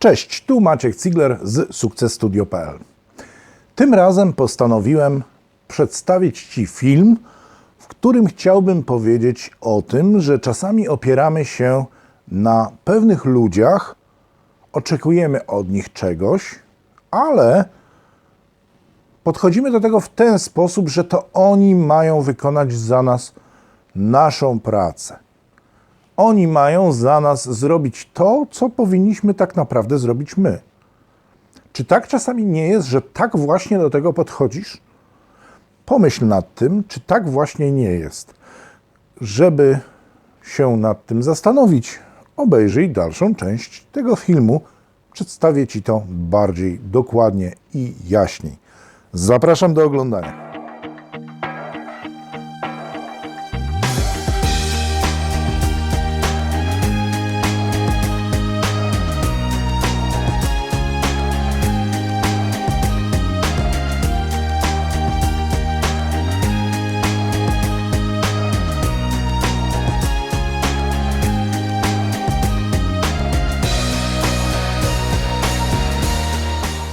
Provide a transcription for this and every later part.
Cześć, tu Maciek Cigler z sukcesstudio.pl. Tym razem postanowiłem przedstawić Ci film, w którym chciałbym powiedzieć o tym, że czasami opieramy się na pewnych ludziach, oczekujemy od nich czegoś, ale podchodzimy do tego w ten sposób, że to oni mają wykonać za nas naszą pracę. Oni mają za nas zrobić to, co powinniśmy tak naprawdę zrobić my. Czy tak czasami nie jest, że tak właśnie do tego podchodzisz? Pomyśl nad tym, czy tak właśnie nie jest. Żeby się nad tym zastanowić, obejrzyj dalszą część tego filmu. Przedstawię Ci to bardziej dokładnie i jaśniej. Zapraszam do oglądania.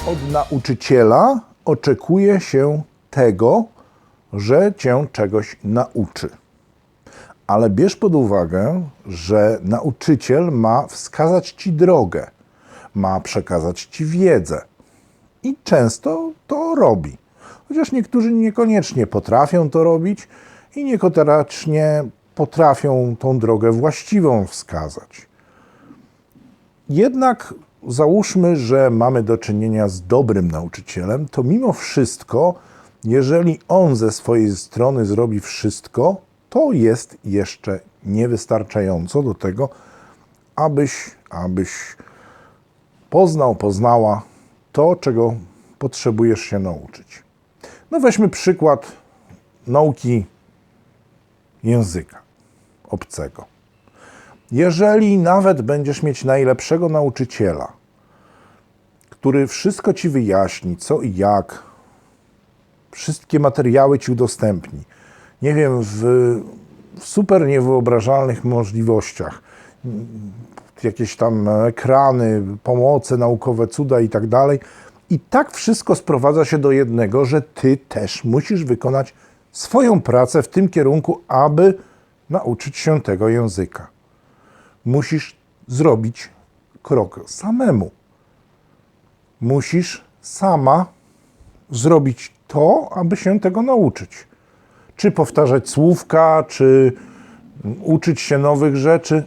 Od nauczyciela oczekuje się tego, że cię czegoś nauczy. Ale bierz pod uwagę, że nauczyciel ma wskazać ci drogę, ma przekazać ci wiedzę. I często to robi. Chociaż niektórzy niekoniecznie potrafią to robić i niekoniecznie potrafią tą drogę właściwą wskazać. Jednak załóżmy, że mamy do czynienia z dobrym nauczycielem, to mimo wszystko, jeżeli on ze swojej strony zrobi wszystko, to jest jeszcze niewystarczająco do tego, abyś, abyś poznał, poznała to, czego potrzebujesz się nauczyć. No weźmy przykład nauki języka obcego. Jeżeli nawet będziesz mieć najlepszego nauczyciela, który wszystko ci wyjaśni, co i jak, wszystkie materiały ci udostępni, nie wiem, w, w super niewyobrażalnych możliwościach, jakieś tam ekrany, pomoce naukowe, cuda i tak dalej. I tak wszystko sprowadza się do jednego, że ty też musisz wykonać swoją pracę w tym kierunku, aby nauczyć się tego języka musisz zrobić krok samemu. Musisz sama zrobić to, aby się tego nauczyć. Czy powtarzać słówka, czy uczyć się nowych rzeczy,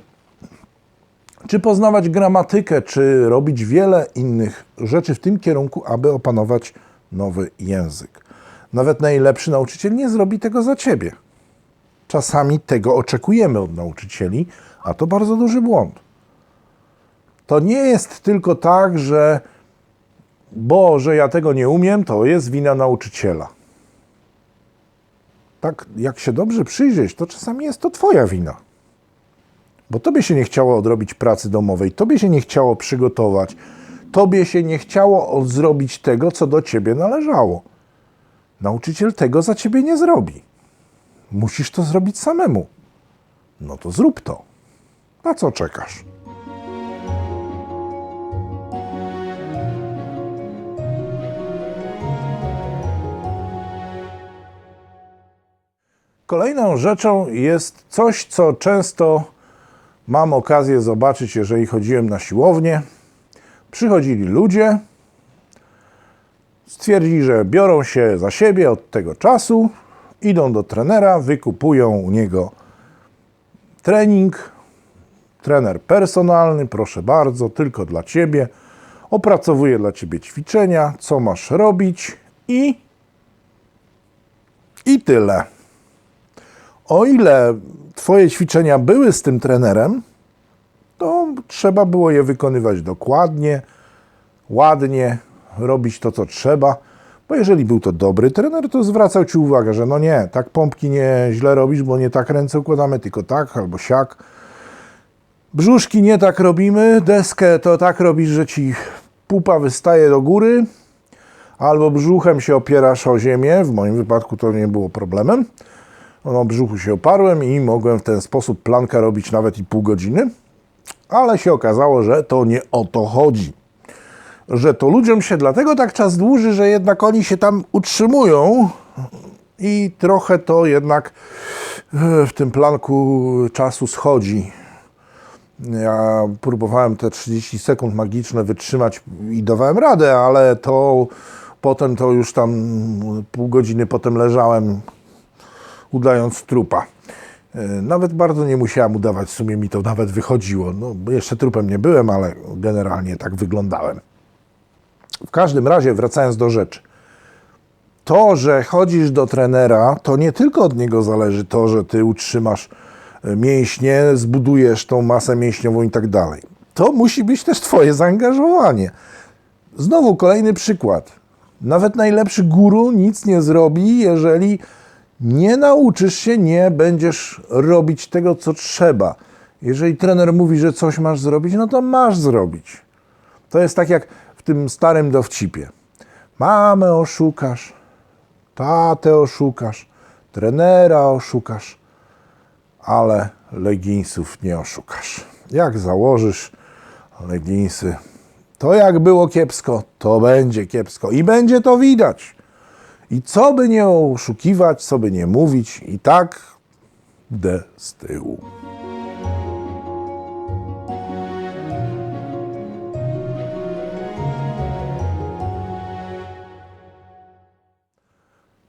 czy poznawać gramatykę, czy robić wiele innych rzeczy w tym kierunku, aby opanować nowy język. Nawet najlepszy nauczyciel nie zrobi tego za ciebie. Czasami tego oczekujemy od nauczycieli, a to bardzo duży błąd. To nie jest tylko tak, że bo, że ja tego nie umiem, to jest wina nauczyciela. Tak, jak się dobrze przyjrzeć, to czasami jest to Twoja wina. Bo Tobie się nie chciało odrobić pracy domowej, Tobie się nie chciało przygotować, Tobie się nie chciało zrobić tego, co do Ciebie należało. Nauczyciel tego za Ciebie nie zrobi. Musisz to zrobić samemu. No to zrób to. Na co czekasz? Kolejną rzeczą jest coś, co często mam okazję zobaczyć, jeżeli chodziłem na siłownię. Przychodzili ludzie, stwierdzili, że biorą się za siebie od tego czasu, idą do trenera, wykupują u niego trening, trener personalny, proszę bardzo, tylko dla ciebie. Opracowuję dla ciebie ćwiczenia, co masz robić i i tyle. O ile twoje ćwiczenia były z tym trenerem, to trzeba było je wykonywać dokładnie, ładnie, robić to, co trzeba. Bo jeżeli był to dobry trener, to zwracał ci uwagę, że no nie, tak pompki nie źle robisz, bo nie tak ręce układamy, tylko tak albo siak. Brzuszki nie tak robimy, deskę to tak robisz, że ci pupa wystaje do góry, albo brzuchem się opierasz o ziemię, w moim wypadku to nie było problemem. No, brzuchu się oparłem i mogłem w ten sposób planka robić nawet i pół godziny, ale się okazało, że to nie o to chodzi. że to ludziom się dlatego tak czas dłuży, że jednak oni się tam utrzymują i trochę to jednak e, w tym planku czasu schodzi. Ja próbowałem te 30 sekund magiczne wytrzymać i dawałem radę, ale to potem to już tam pół godziny potem leżałem udając trupa. E, Nawet bardzo nie musiałem udawać, w sumie mi to nawet wychodziło. No, jeszcze trupem nie byłem, ale generalnie tak wyglądałem. W każdym razie, wracając do rzeczy. To, że chodzisz do trenera, to nie tylko od niego zależy to, że ty utrzymasz e, mięśnie, zbudujesz tą masę mięśniową i tak dalej. To musi być też twoje zaangażowanie. Znowu kolejny przykład. Nawet najlepszy guru nic nie zrobi, jeżeli nie nauczysz się, nie będziesz robić tego, co trzeba. Jeżeli trener mówi, że coś masz zrobić, no to masz zrobić. To jest tak jak w tym starym dowcipie. Mamę oszukasz, tatę oszukasz, trenera oszukasz, ale leginsów nie oszukasz. Jak założysz leginsy, to jak było kiepsko, to będzie kiepsko i będzie to widać. I co by nie oszukiwać, co by nie mówić, i tak idę z tyłu.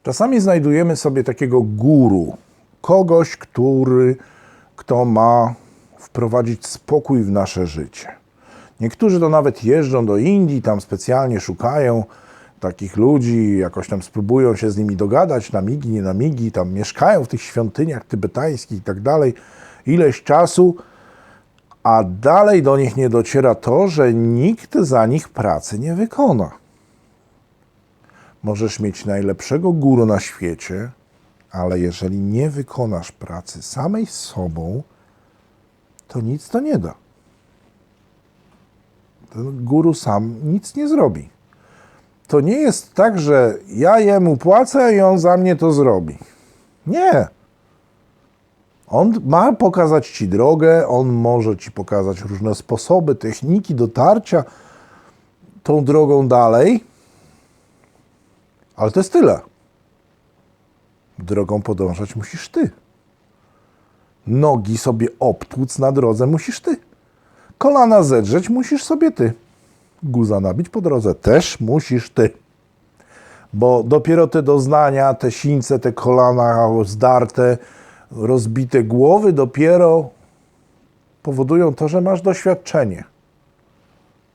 Czasami znajdujemy sobie takiego guru, kogoś, który, kto ma wprowadzić spokój w nasze życie. Niektórzy to nawet jeżdżą do Indii, tam specjalnie szukają takich ludzi, jakoś tam spróbują się z nimi dogadać, na migi, nie na migi, tam mieszkają w tych świątyniach tybetańskich i tak dalej, ileś czasu, a dalej do nich nie dociera to, że nikt za nich pracy nie wykona. Możesz mieć najlepszego guru na świecie, ale jeżeli nie wykonasz pracy samej sobą, to nic to nie da. Ten guru sam nic nie zrobi. To nie jest tak, że ja jemu płacę i on za mnie to zrobi. Nie. On ma pokazać ci drogę, on może ci pokazać różne sposoby, techniki dotarcia tą drogą dalej, ale to jest tyle. Drogą podążać musisz ty. Nogi sobie obtłuc na drodze musisz ty. Kolana zedrzeć musisz sobie ty. Guza nabić po drodze też musisz ty. Bo dopiero te doznania, te sińce, te kolana zdarte, rozbite głowy dopiero powodują to, że masz doświadczenie.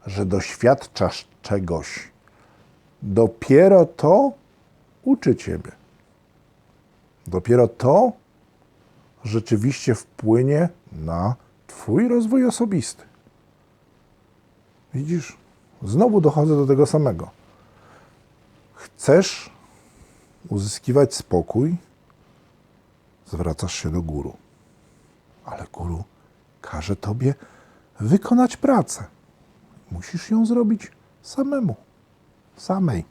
Że doświadczasz czegoś. Dopiero to uczy ciebie. Dopiero to rzeczywiście wpłynie na Twój rozwój osobisty. Widzisz, znowu dochodzę do tego samego. Chcesz uzyskiwać spokój, zwracasz się do guru. Ale guru każe tobie wykonać pracę. Musisz ją zrobić samemu, samej.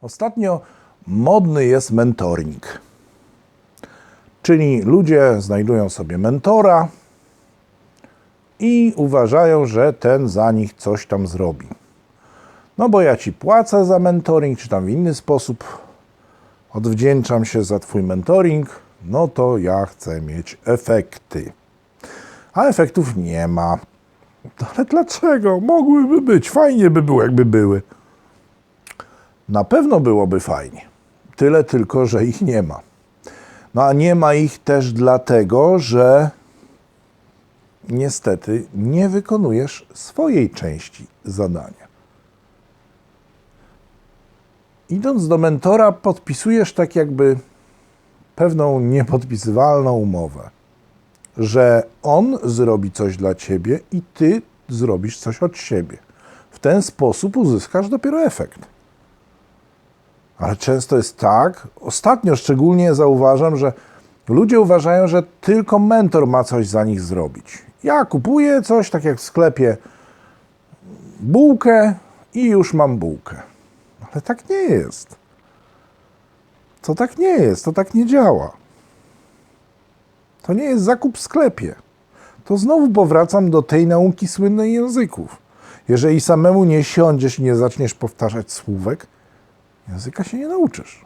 Ostatnio modny jest mentoring. Czyli ludzie znajdują sobie mentora i uważają, że ten za nich coś tam zrobi. No bo ja ci płacę za mentoring, czy tam w inny sposób odwdzięczam się za twój mentoring, no to ja chcę mieć efekty. A efektów nie ma. Ale dlaczego? Mogłyby być, fajnie by było, jakby były. Na pewno byłoby fajnie. Tyle tylko, że ich nie ma. No a nie ma ich też dlatego, że niestety nie wykonujesz swojej części zadania. Idąc do mentora, podpisujesz tak jakby pewną niepodpisywalną umowę, że on zrobi coś dla ciebie i ty zrobisz coś od siebie. W ten sposób uzyskasz dopiero efekt. Ale często jest tak, ostatnio szczególnie zauważam, że ludzie uważają, że tylko mentor ma coś za nich zrobić. Ja kupuję coś, tak jak w sklepie, bułkę i już mam bułkę. Ale tak nie jest. To tak nie jest, to tak nie działa. To nie jest zakup w sklepie. To znowu powracam do tej nauki słynnej języków. Jeżeli samemu nie siądziesz i nie zaczniesz powtarzać słówek, języka się nie nauczysz.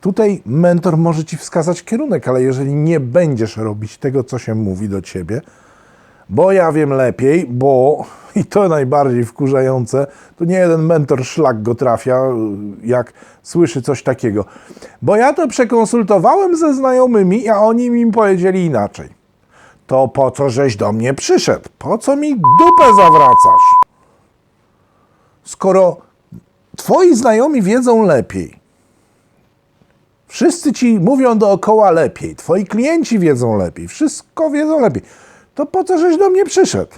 Tutaj mentor może ci wskazać kierunek, ale jeżeli nie będziesz robić tego, co się mówi do ciebie, bo ja wiem lepiej, bo i to najbardziej wkurzające, to nie jeden mentor szlak go trafia, jak słyszy coś takiego. Bo ja to przekonsultowałem ze znajomymi, a oni mi powiedzieli inaczej. To po co żeś do mnie przyszedł? Po co mi dupę zawracasz? Skoro twoi znajomi wiedzą lepiej, wszyscy ci mówią dookoła lepiej, twoi klienci wiedzą lepiej, wszystko wiedzą lepiej, to po co żeś do mnie przyszedł?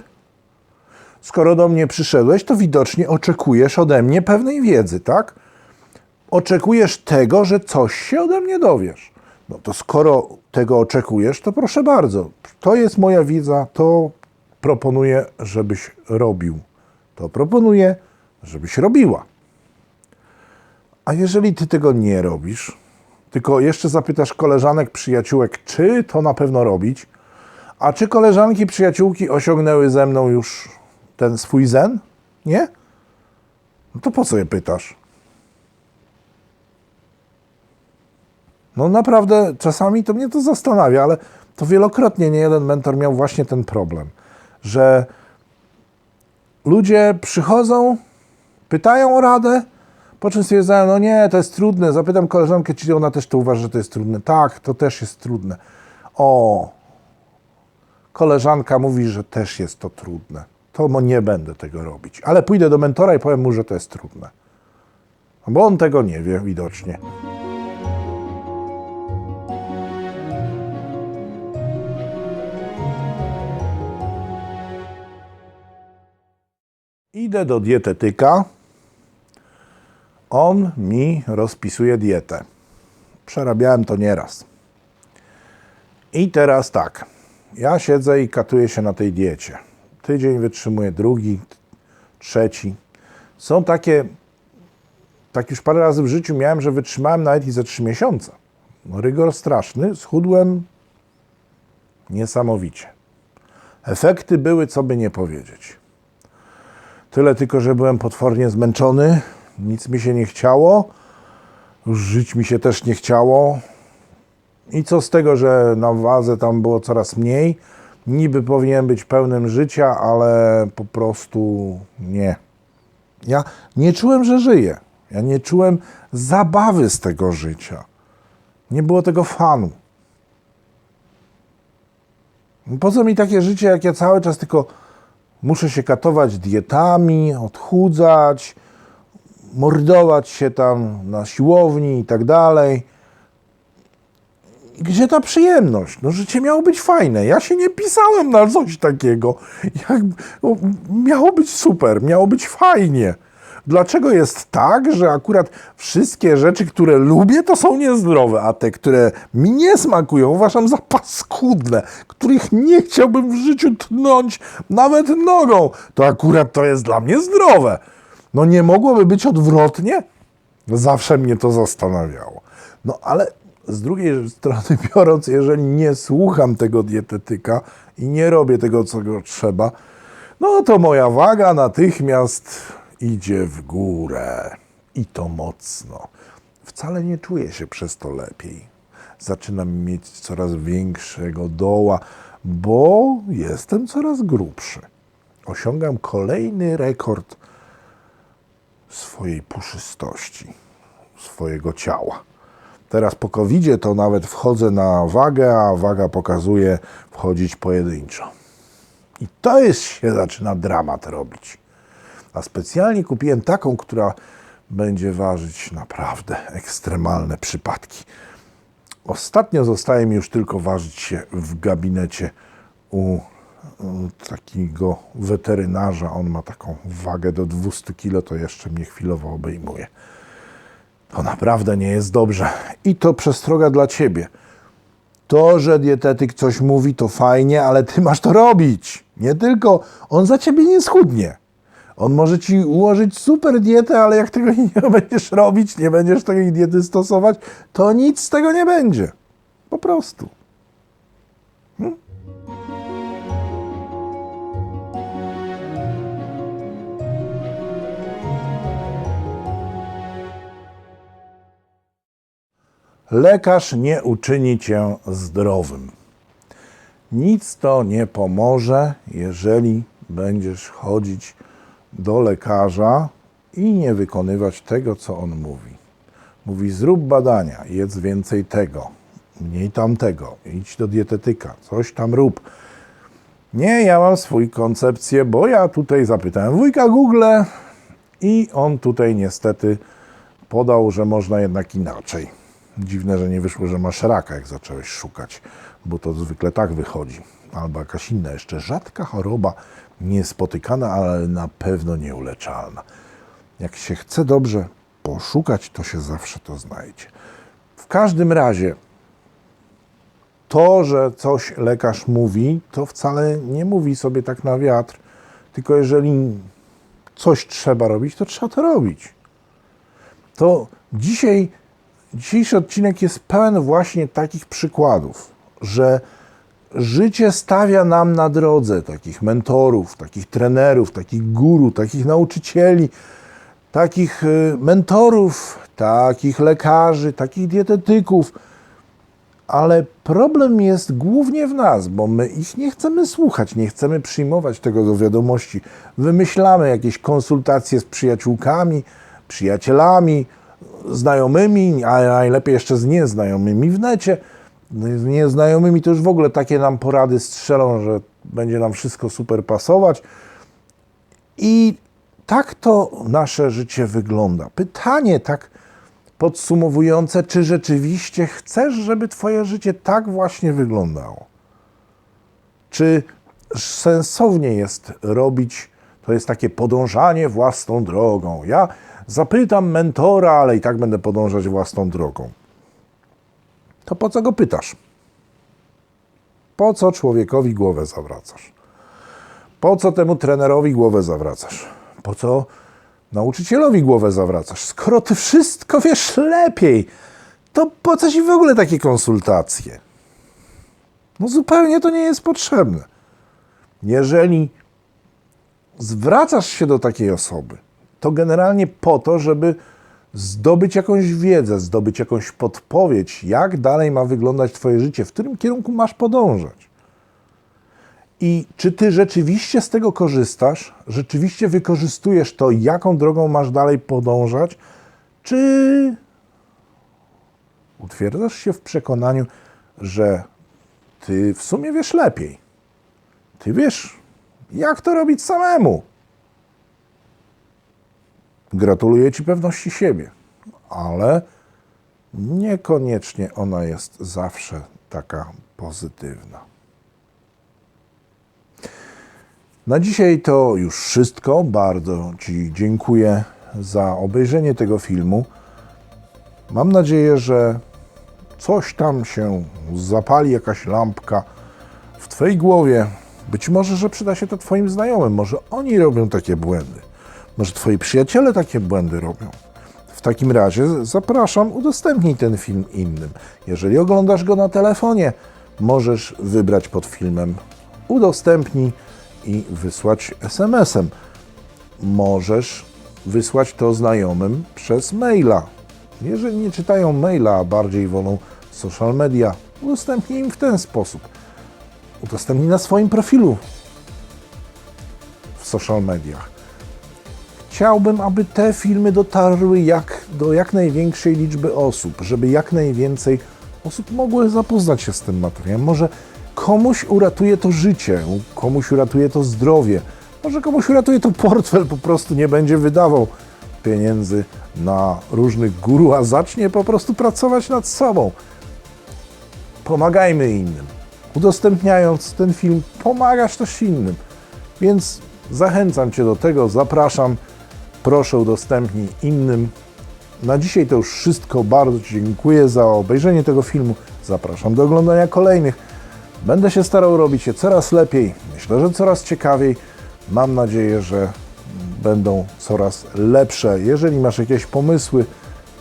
Skoro do mnie przyszedłeś, to widocznie oczekujesz ode mnie pewnej wiedzy, tak? Oczekujesz tego, że coś się ode mnie dowiesz. No to skoro tego oczekujesz, to proszę bardzo. To jest moja wiedza, to proponuję, żebyś robił. To proponuję, żebyś robiła. A jeżeli ty tego nie robisz, tylko jeszcze zapytasz koleżanek, przyjaciółek, czy to na pewno robić, a czy koleżanki, przyjaciółki osiągnęły ze mną już ten swój zen? Nie? No to po co je pytasz? No naprawdę, czasami to mnie to zastanawia, ale to wielokrotnie nie jeden mentor miał właśnie ten problem, że ludzie przychodzą, pytają o radę, po czym stwierdzają, no nie, to jest trudne. Zapytam koleżankę, czy ona też to uważa, że to jest trudne. Tak, to też jest trudne. O, koleżanka mówi, że też jest to trudne. To mo- nie będę tego robić. Ale pójdę do mentora i powiem mu, że to jest trudne. No Bo on tego nie wie widocznie. Idę do dietetyka. On mi rozpisuje dietę. Przerabiałem to nieraz. I teraz tak. Ja siedzę i katuję się na tej diecie. Tydzień wytrzymuję, drugi, trzeci. Są takie, tak już parę razy w życiu miałem, że wytrzymałem nawet i ze trzy miesiące. No, rygor straszny, schudłem niesamowicie. Efekty były, co by nie powiedzieć. Tyle tylko, że byłem potwornie zmęczony, nic mi się nie chciało, żyć mi się też nie chciało. I co z tego, że na wadze tam było coraz mniej? Niby powinien być pełnym życia, ale po prostu nie. Ja nie czułem, że żyję. Ja nie czułem zabawy z tego życia. Nie było tego fanu. Po co mi takie życie, jak ja cały czas tylko muszę się katować dietami, odchudzać, mordować się tam na siłowni i tak dalej. Gdzie ta przyjemność? No życie miało być fajne. Ja się nie pisałem na coś takiego. Jak, no, miało być super, miało być fajnie. Dlaczego jest tak, że akurat wszystkie rzeczy, które lubię, to są niezdrowe, a te, które mi nie smakują, uważam za paskudne, których nie chciałbym w życiu tnąć nawet nogą, to akurat to jest dla mnie zdrowe. No nie mogłoby być odwrotnie? Zawsze mnie to zastanawiało. No ale z drugiej strony biorąc, jeżeli nie słucham tego dietetyka i nie robię tego, co go trzeba, no to moja waga natychmiast idzie w górę. I to mocno. Wcale nie czuję się przez to lepiej. Zaczynam mieć coraz większego doła, bo jestem coraz grubszy. Osiągam kolejny rekord swojej puszystości, swojego ciała. Teraz po covid to nawet wchodzę na wagę, a waga pokazuje wchodzić pojedynczo. I to jest się zaczyna dramat robić. A specjalnie kupiłem taką, która będzie ważyć naprawdę ekstremalne przypadki. Ostatnio zostaje mi już tylko ważyć się w gabinecie u takiego weterynarza. On ma taką wagę do 200 kg, to jeszcze mnie chwilowo obejmuje. To naprawdę nie jest dobrze. I to przestroga dla ciebie. To, że dietetyk coś mówi, to fajnie, ale ty masz to robić. Nie tylko on za ciebie nie schudnie. On może ci ułożyć super dietę, ale jak tego nie będziesz robić, nie będziesz takiej diety stosować, to nic z tego nie będzie. Po prostu. Lekarz nie uczyni cię zdrowym. Nic to nie pomoże, jeżeli będziesz chodzić do lekarza i nie wykonywać tego, co on mówi. Mówi: zrób badania, jedz więcej tego, mniej tamtego, idź do dietetyka, coś tam rób. Nie, ja mam swój koncepcję, bo ja tutaj zapytałem wujka Google i on tutaj niestety podał, że można jednak inaczej. Dziwne, że nie wyszło, że masz raka, jak zacząłeś szukać, bo to zwykle tak wychodzi. Albo jakaś inna, jeszcze rzadka choroba, niespotykana, ale na pewno nieuleczalna. Jak się chce dobrze poszukać, to się zawsze to znajdzie. W każdym razie, to, że coś lekarz mówi, to wcale nie mówi sobie tak na wiatr, tylko jeżeli coś trzeba robić, to trzeba to robić. To dzisiaj Dzisiejszy odcinek jest pełen właśnie takich przykładów, że życie stawia nam na drodze takich mentorów, takich trenerów, takich guru, takich nauczycieli, takich y, mentorów, takich lekarzy, takich dietetyków. Ale problem jest głównie w nas, bo my ich nie chcemy słuchać, nie chcemy przyjmować tego do wiadomości. Wymyślamy jakieś konsultacje z przyjaciółkami, przyjacielami, znajomymi, a najlepiej jeszcze z nieznajomymi w necie. Z nieznajomymi to już w ogóle takie nam porady strzelą, że będzie nam wszystko super pasować. I tak to nasze życie wygląda. Pytanie tak podsumowujące, czy rzeczywiście chcesz, żeby Twoje życie tak właśnie wyglądało? Czy sensownie jest robić, to jest takie podążanie własną drogą. Ja Zapytam mentora, ale i tak będę podążać własną drogą. To po co go pytasz? Po co człowiekowi głowę zawracasz? Po co temu trenerowi głowę zawracasz? Po co nauczycielowi głowę zawracasz? Skoro ty wszystko wiesz lepiej, to po co ci w ogóle takie konsultacje? No zupełnie to nie jest potrzebne. Jeżeli zwracasz się do takiej osoby, to generalnie po to, żeby zdobyć jakąś wiedzę, zdobyć jakąś podpowiedź, jak dalej ma wyglądać Twoje życie, w którym kierunku masz podążać. I czy Ty rzeczywiście z tego korzystasz, rzeczywiście wykorzystujesz to, jaką drogą masz dalej podążać, czy utwierdzasz się w przekonaniu, że Ty w sumie wiesz lepiej. Ty wiesz, jak to robić samemu. Gratuluję Ci pewności siebie, ale niekoniecznie ona jest zawsze taka pozytywna. Na dzisiaj to już wszystko. Bardzo Ci dziękuję za obejrzenie tego filmu. Mam nadzieję, że coś tam się zapali, jakaś lampka w Twojej głowie. Być może, że przyda się to Twoim znajomym. Może oni robią takie błędy. Może twoi przyjaciele takie błędy robią. W takim razie zapraszam, udostępnij ten film innym. Jeżeli oglądasz go na telefonie, możesz wybrać pod filmem udostępnij i wysłać SMS-em. Możesz wysłać to znajomym przez maila. Jeżeli nie czytają maila, a bardziej wolą social media, udostępnij im w ten sposób. Udostępnij na swoim profilu w social mediach chciałbym, aby te filmy dotarły jak, do jak największej liczby osób, żeby jak najwięcej osób mogło zapoznać się z tym materiałem. Może komuś uratuje to życie, komuś uratuje to zdrowie, może komuś uratuje to portfel, po prostu nie będzie wydawał pieniędzy na różnych guru, a zacznie po prostu pracować nad sobą. Pomagajmy innym. Udostępniając ten film, pomagasz też innym. Więc zachęcam Cię do tego, zapraszam proszę udostępnij innym. Na dzisiaj to już wszystko. Bardzo Ci dziękuję za obejrzenie tego filmu. Zapraszam do oglądania kolejnych. Będę się starał robić je coraz lepiej. Myślę, że coraz ciekawiej. Mam nadzieję, że będą coraz lepsze. Jeżeli masz jakieś pomysły,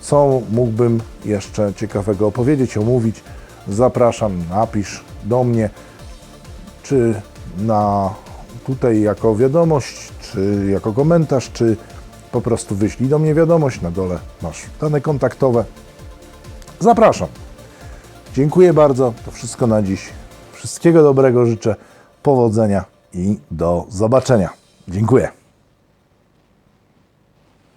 co mógłbym jeszcze ciekawego opowiedzieć, omówić, zapraszam, napisz do mnie, czy na tutaj jako wiadomość, czy jako komentarz, czy po prostu wyślij do mnie wiadomość. Na dole masz dane kontaktowe. Zapraszam. Dziękuję bardzo. To wszystko na dziś. Wszystkiego dobrego życzę, powodzenia i do zobaczenia. Dziękuję.